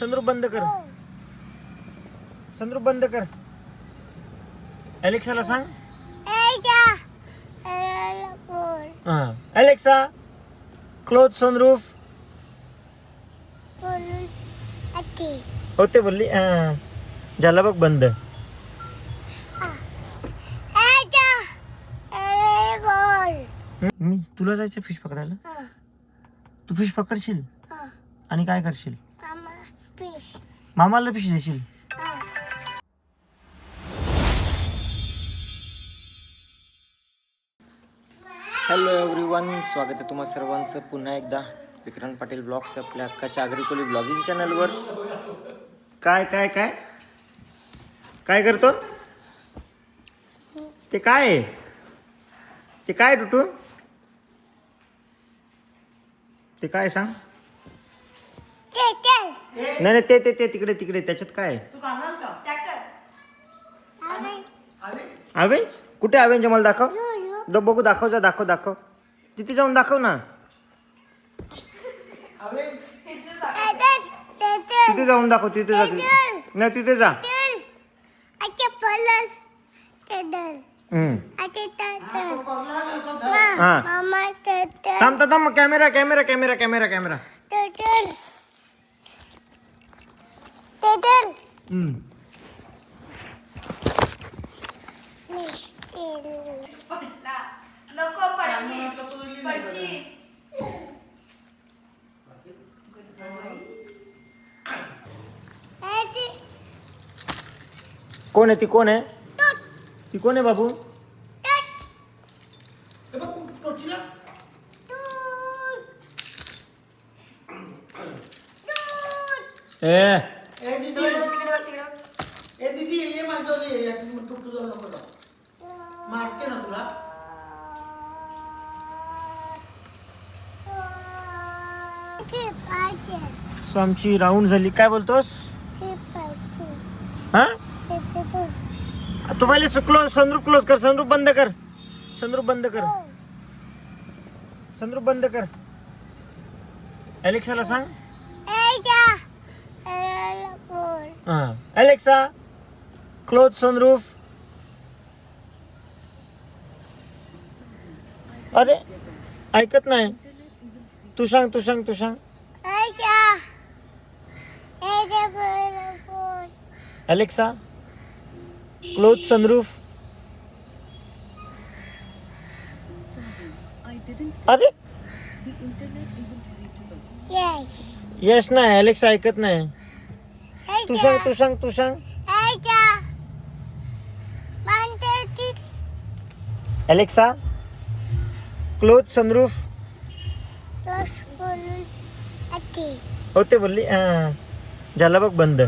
संद्रूप बंद कर. संद्रूप बंद कर. अलेक्साला सांग. हा. अलेक्सा क्लोज सनरूफ होते बोलली. हा. झाला बघ बंद? मी? तुला जायचं फिश पकडायला? तू फिश पकडशील? आणि काय करशील? मामाला फिश देशील? हॅलो एव्हरीवन स्वागत आहे तुम्हा सर्वांचं. पुन्हा एकदा विक्रांत पाटील ब्लॉग्स आपल्या अक्काच्या आग्रिकोली ब्लॉगिंग चॅनलवर. काय काय काय? काय करतो? ते काय आहे? ते काय टुटू? ते काय सांग? नाही नाही ते ते ते तिकडे तिकडे त्याच्यात काय? आहे अवेंज कुठे अवेंज मला दाखव. द बघू दाखव जा दाखव दाखव. तिथे जाऊन दाखव ना. तिथे जाऊन दाखव तिथे जा तिथे. नाही तिथे जा. हम्म. हा. थांब थांब थांब camera camera camera camera camera. हम्म. नको पडशी पडशी कोण आहे ती? कोण आहे? ती कोण आहे बाबू? ए ए दीदी. ए दीदी ये माझं ये टुकटू जाऊ नको जाऊ. मारते ना तुला. सो आमची राऊंड झाली. काय बोलतोस? हा? तू पहिले क्लोज संद्रूप क्लोज कर संद्रूप बंद कर. संद्रूप बंद कर. संद्रूप बंद कर. अलेक्साला सांग. हा अलेक्सा क्लोज सनरूफ अरे ऐकत नाही. तू सांग तू सांग तू सांग. अलेक्सा क्लोज सनरूफ अरे. यस नाही अलेक्सा ऐकत नाही. तू सांग तू सांग तू सांग अलेक्सा क्लोज सनरूफ होते बोलली हा झाला बघ बंद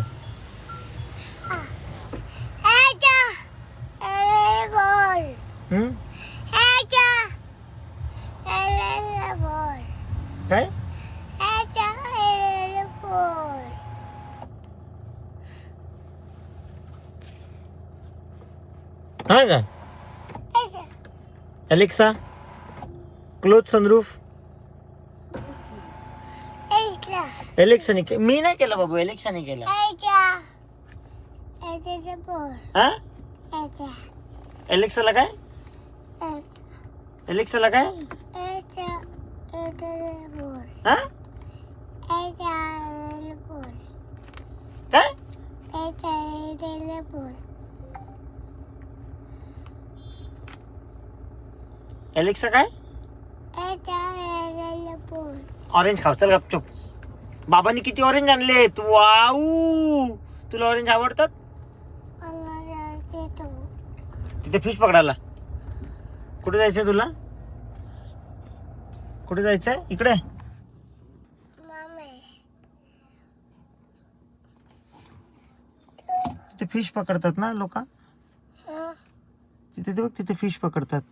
हम्म? काय हा का अलेक्सा क्लोज सनरूफ एलेक्साने के- मी नाही केलं बाबू एलेक्साने केलं. हा? एलेक्साला काय? एलेक्साला काय? हा? काय एलेक्सा काय? ऑरेंज खाव चल गपचूप. बाबांनी किती ऑरेंज आणले? वाऊ. तुला ऑरेंज आवडतात? तिथे फिश पकडायला. कुठे जायचंय तुला? कुठे जायचंय? इकडे. तिथे फिश पकडतात ना लोक? तिथे ते बघ तिथे फिश पकडतात.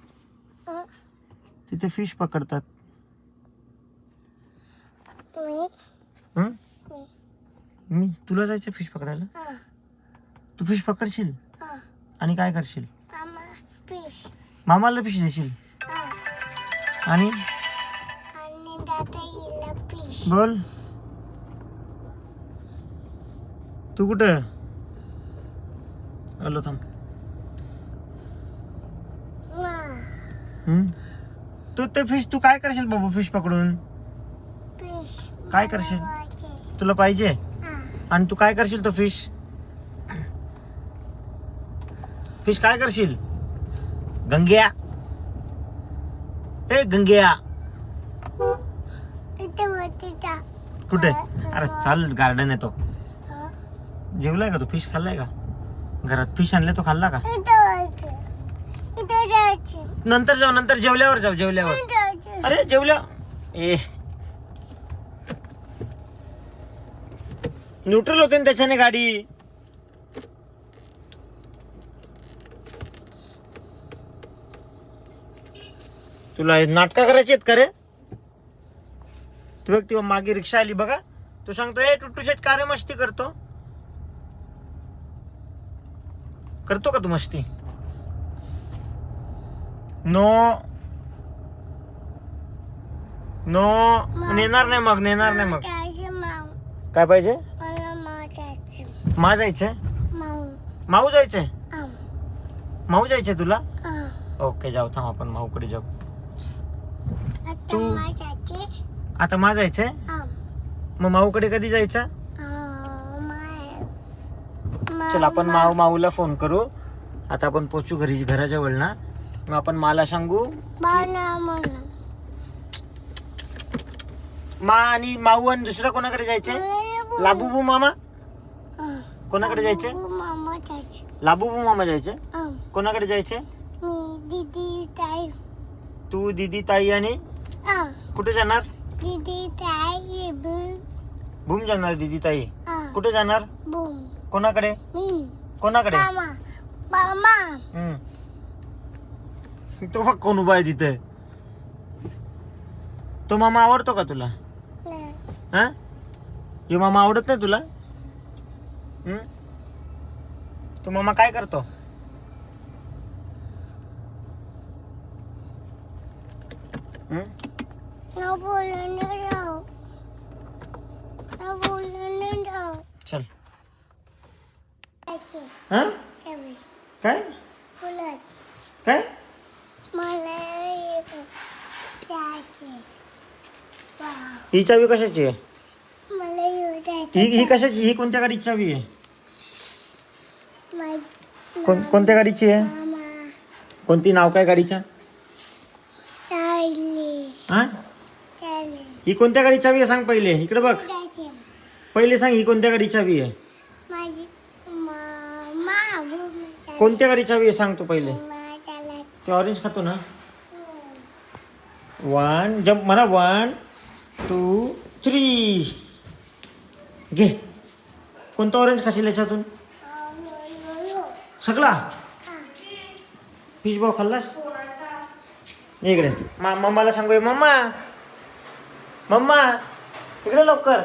तिथे फिश पकडतात. हं? मी. तुला जायचं फिश पकडायला? तू फिश पकडशील? आणि काय करशील? मामाला फिश देशील? आणि? बोल. तू कुठं? आलो थांब. हम्म? तू ते फिश तू काय करशील बाबू फिश पकडून? काय करशील? तुला पाहिजे? आणि तू काय करशील तो फिश फिश काय करशील? गंग्या. ए गंग्या. कुठे? अरे चाल गार्डन येतो. जेवलाय का तू? फिश खाल्लाय का? घरात फिश आणले तो खाल्ला का? नंतर जाऊ नंतर जेवल्यावर जाऊ जेवल्यावर. अरे जेवल्या. ए. न्यूट्रल होते ना त्याच्याने गाडी. तुला नाटका करायची आहेत का रे? तू बघ तेव्हा मागे रिक्षा आली बघा. तू सांगतो ए टुट्टू शेट का रे मस्ती करतो? करतो का तू मस्ती? नो नो नेणार नाही मग नेणार नाही मग. काय पाहिजे? मा जायचंय माऊ. जायचंय माऊ जायचंय तुला? ओके जाऊ थांब आपण माऊकडे जाऊ. तू- आता मा जायचंय मग माऊकडे कधी जायचं? चल आपण माऊ माऊला फोन करू. आता आपण पोचू घरी घराजवळ ना. मग आपण माला सांगू? मा आणि माऊ आणि दुसरा कोणाकडे जायचंय? लाबूबू मामा? कोणाकडे जायचंय? लाबूबू मामा जायचे. कोणाकडे जायचे दीदी ताई. तू दीदी ताई आणि? कुठे जाणार? दीदी ताई भूम जाणार दीदी ताई. कुठे जाणार? कोणाकडे? कोणाकडे? मामा. मामा. हम्म. तो बघ कोण उभा आहे तिथे? तो मामा आवडतो का तुला? हा? यो मामा आवडत नाही तुला? हम्म? तो मामा काय करतो? हम्म? न बोलून राव न बोलून राव चल हा काय मला एक जायचे वाव ही चावी कशाची? आहे मला येऊ ही जायचे ही कशाची? ही कोणत्या गाडीची चावी आहे मा- कोण कोणत्या गाडीची आहे? मामा. कोणती नाव काय गाडीच्या? ताईले हा? ही कोणत्या गाडी चावी आहे? सांग पहिले. इकडे बघ. जायचे पहिले सांग ही कोणत्या गाडी चावी आहे? माझी कोणत्या गाडी चावी आहे? सांग तू पहिले. त्याला ते ऑरेंज खातो ना. वन जम्प म्हणा वन टू थ्री. घे. कोणता ऑरेंज खाशील याच्यातून? सगळा? फिश भाऊ खाल्लास? इकडे. मा मम्माला सांगू मम्मा. मम्मा इकडे लवकर.